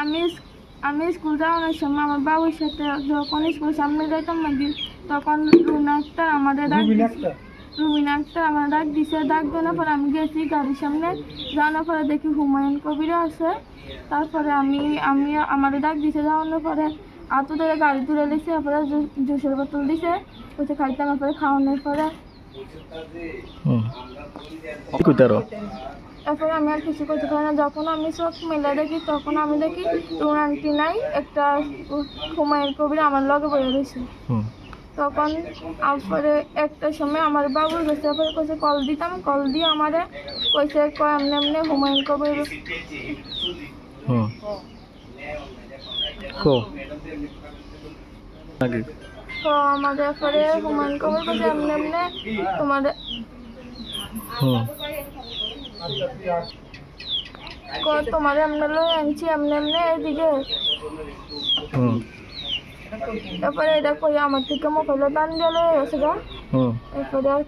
আমি আমি স্কুল যাওয়ানোর সময় আমার বাবুর সাথে যখন স্কুল সামনে যাইতাম নাকি তখন রুনা আক্তার আমাদের ডাক দিছে। রুবিনা আক্তার আমার ডাক দিছে ডাক দেওয়ার পরে আমি গেছি গাড়ির সামনে। যাওয়ানোর পরে দেখি হুমায়ুন কবিরও আছে। তারপরে আমি আমি আমাদের ডাক দিছে যাওয়ানোর পরে আতো থেকে গাড়ি তুলে দিছে তারপরে জুসের বোতল দিছে ওতে খাইতাম তারপরে খাওয়ানোর পরে। তারপরে আমি আর কিছু করতে পারি না। যখন আমি সব মেলে দেখি তখন আমি দেখি রুনান্টি নাই একটা হুমায়ুন কবির আমার লগে বয়ে রয়েছে। তখন তারপরে একটা সময় আমার বাবুর কাছে তারপরে কইছে কল দিতাম কল দিয়ে আমারে কইছে কয় এমনি এমনি হুমায়ুন কবির তো আমাদের পরে হুমায়ুন কবির কইছে এমনি এমনি কয় তোমার লই আনছি এমনি এমনি এদিকে। হুম। তারপরে এটা কই আমার থেকে মোবাইলে টান দিয়ে লয়ে গেছে গা এরপরে আর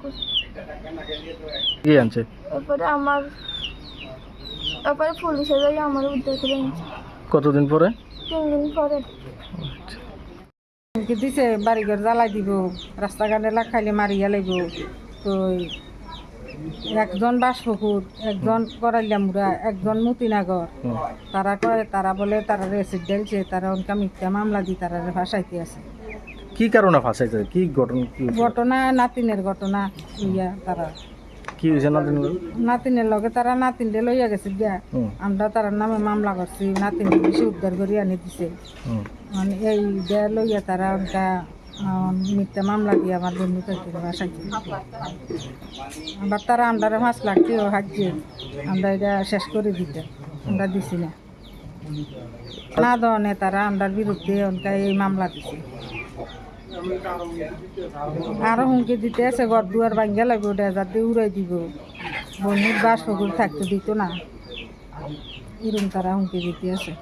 কি আনছে? তারপরে আমার তারপরে পুলিশে যাই আমার উদ্ধার করে কতদিন পরে? তিন দিন পরে দিছে বাড়িঘর জ্বালাই দিব রাস্তাঘাটে লাগ খাইলে মারিয়া লাগব তো একজন বাসপুকুর একজন করাইলামুরা একজন মতিনাগর। তারা কয় তারা বলে তারা রেসিড দিলছে তারা অনকা মিথ্যা মামলা দি তারা ফাঁসাইতে আছে। কি কারণে ফাঁসাইছে কি ঘটনা ঘটনা নাতিনের ঘটনা লইয়া তারা। কি হয়েছে নাতিন নাতিনের লগে তারা নাতিনরে লইয়া গেছে গিয়া। আমরা তার নামে মামলা করছি নাতিন বেশি উদ্ধার করি আনি দিছে। মানে এই দেয়া লইয়া তারা ওটা মিথ্যা মামলা দিয়ে আমার বন্ধু থেকে বাসাইছে আবার তারা আমরা পাঁচ লাখ দিয়েও হাজিয়ে আমরা এটা শেষ করে দিতে, আমরা দিছি না। না দনে তারা আমরার বিরুদ্ধে ওনকা এই মামলা দিছে। আরও হুমকি দিতে আছে, ঘর দুয়ার ভাঙ্গা লাগবে, ওটা যাতে উড়াই দিব। বন্ধুর বাস পুকুর থাকতে দিত না। এরকম তারা হুমকি দিতে আছে।